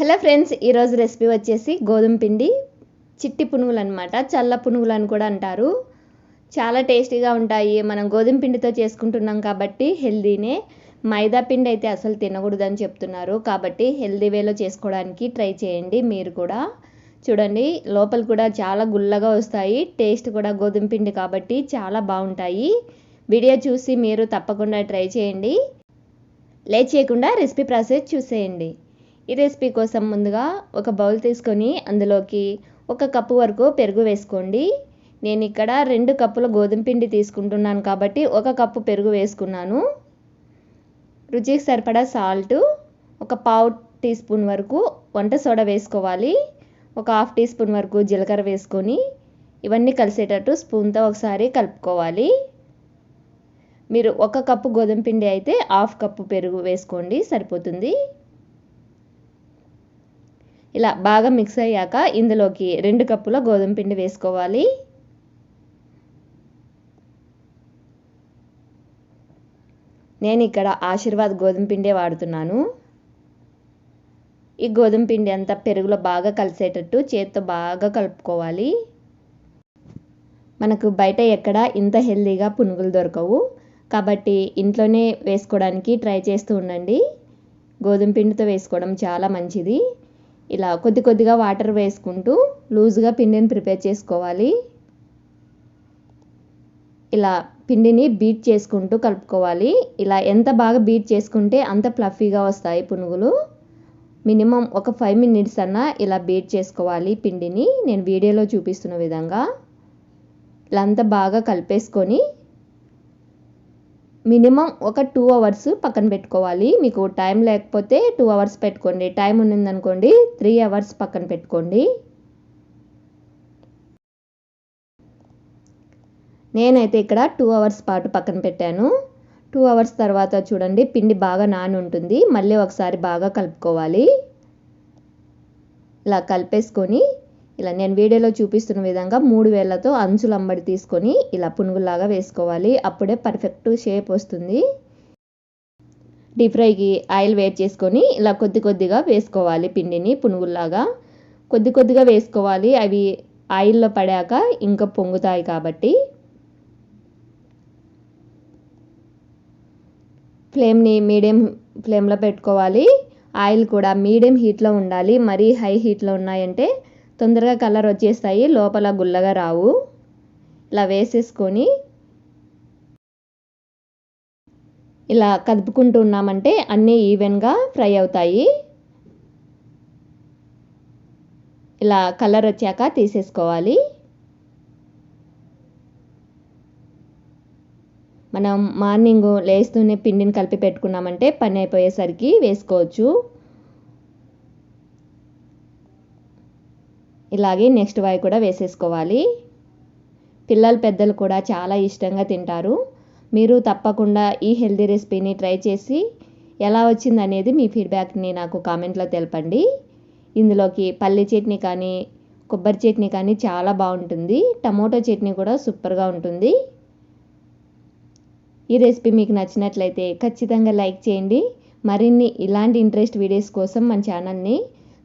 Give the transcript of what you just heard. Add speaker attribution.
Speaker 1: Hello friends ఈరోజు recipe వచ్చేసి గోధుమ పిండి చిట్టి పునుగులు అనమాట చల్ల పునుగులు అని కూడా అంటారు. చాలా టేస్టీగా ఉంటాయి. మనం గోధుమ పిండితో చేసుకుంటున్నాం కాబట్టి హెల్దీనే. మైదా పిండి అయితే అసలు తినకూడదని చెప్తున్నారు. కాబట్టి హెల్దీ వేలో చేసుకోవడానికి ట్రై చేయండి మీరు కూడా. చూడండి లోపల కూడా చాలా గుల్లగా వస్తాయి. టేస్ట్ కూడా గోధుమ పిండి కాబట్టి చాలా బాగుంటాయి. వీడియో చూసి మీరు తప్పకుండా ట్రై చేయండి. లేట్ చేయకుండా రెసిపీ ప్రాసెస్ చూసేయండి. ఈ రెసిపీ కోసం ముందుగా ఒక బౌల్ తీసుకొని అందులోకి ఒక కప్పు వరకు పెరుగు వేసుకోండి. నేను ఇక్కడ రెండు కప్పుల గోధుమ పిండి తీసుకుంటున్నాను కాబట్టి ఒక కప్పు పెరుగు వేసుకున్నాను. రుచికి సరిపడా సాల్ట్ ఒక పావు టీ స్పూన్ వరకు వంట సోడా వేసుకోవాలి. ఒక హాఫ్ టీ స్పూన్ వరకు జీలకర్ర వేసుకొని ఇవన్నీ కలిసేటట్టు స్పూన్తో ఒకసారి కలుపుకోవాలి. మీరు ఒక కప్పు గోధుమ పిండి అయితే హాఫ్ కప్పు పెరుగు వేసుకోండి సరిపోతుంది. ఇలా బాగా మిక్స్ అయ్యాక ఇందులోకి రెండు కప్పుల గోధుమ పిండి వేసుకోవాలి. నేను ఇక్కడ ఆశీర్వాద్ గోధుమ పిండే వాడుతున్నాను. ఈ గోధుమ పిండి అంతా పెరుగులో బాగా కలిసేటట్టు చేత్తో బాగా కలుపుకోవాలి. మనకు బయట ఎక్కడ ఇంత హెల్తీగా పునుగులు దొరకవు. కాబట్టి ఇంట్లోనే వేసుకోవడానికి ట్రై చేస్తూ ఉండండి. గోధుమ పిండితో వేసుకోవడం చాలా మంచిది. ఇలా కొద్ది కొద్దిగా వాటర్ వేసుకుంటూ లూజ్గా పిండిని ప్రిపేర్ చేసుకోవాలి. ఇలా పిండిని బీట్ చేసుకుంటూ కలుపుకోవాలి. ఇలా ఎంత బాగా బీట్ చేసుకుంటే అంత ఫ్లఫీగా వస్తాయి పునుగులు. మినిమం ఒక ఫైవ్ మినిట్స్ అన్నా ఇలా బీట్ చేసుకోవాలి పిండిని. నేను వీడియోలో చూపిస్తున్న విధంగా. ఇలా అంతా బాగా కలిపేసుకొని మినిమం ఒక టూ అవర్స్ పక్కన పెట్టుకోవాలి. మీకు టైం లేకపోతే టూ అవర్స్ పెట్టుకోండి. టైం ఉన్నిందనుకోండి త్రీ అవర్స్ పక్కన పెట్టుకోండి. నేనైతే ఇక్కడ టూ అవర్స్ పాటు పక్కన పెట్టాను. టూ అవర్స్ తర్వాత చూడండి పిండి బాగా నాని ఉంటుంది మళ్ళీ ఒకసారి బాగా కలుపుకోవాలి. ఇలా కలిపేసుకొని ఇలా నేను వీడియోలో చూపిస్తున్న విధంగా మూడు వేళ్ళతో అంచులు అంబడి తీసుకొని ఇలా పునుగులాగా వేసుకోవాలి. అప్పుడే పర్ఫెక్ట్ షేప్ వస్తుంది. డీప్ ఫ్రైకి ఆయిల్ వేట్ చేసుకొని ఇలా కొద్ది కొద్దిగా వేసుకోవాలి పిండిని పునుగుల్లాగా. కొద్ది కొద్దిగా వేసుకోవాలి. అవి ఆయిల్లో పడాక ఇంకా పొంగుతాయి కాబట్టి. ఫ్లేమ్ని మీడియం ఫ్లేమ్లో పెట్టుకోవాలి. ఆయిల్ కూడా మీడియం హీట్లో ఉండాలి. మరీ హై హీట్లో ఉన్నాయంటే తొందరగా కలర్ వచ్చేస్తాయి. లోపల గుల్లగా రావు. ఇలా వేసేసుకొని ఇలా కదుపుకుంటూ ఉన్నామంటే అన్నీ ఈవెన్గా ఫ్రై అవుతాయి. ఇలా కలర్ వచ్చాక తీసేసుకోవాలి. మనం మార్నింగ్ లేస్తూనే పిండిని కలిపి పెట్టుకున్నామంటే పని అయిపోయేసరికి వేసుకోవచ్చు. ఇలాగే నెక్స్ట్ వాయి కూడా వేసేసుకోవాలి. పిల్లలు పెద్దలు కూడా చాలా ఇష్టంగా తింటారు. మీరు తప్పకుండా ఈ హెల్దీ రెసిపీని ట్రై చేసి ఎలా వచ్చింది అనేది మీ ఫీడ్బ్యాక్ని నాకు కామెంట్లో తెలపండి. ఇందులోకి పల్లి చట్నీ కానీ కొబ్బరి చట్నీ కానీ చాలా బాగుంటుంది. టమోటో చట్నీ కూడా సూపర్గా ఉంటుంది. ఈ రెసిపీ మీకు నచ్చినట్లయితే ఖచ్చితంగా లైక్ చేయండి. మరిన్ని ఇలాంటి ఇంట్రెస్ట్ వీడియోస్ కోసం మన ఛానల్ని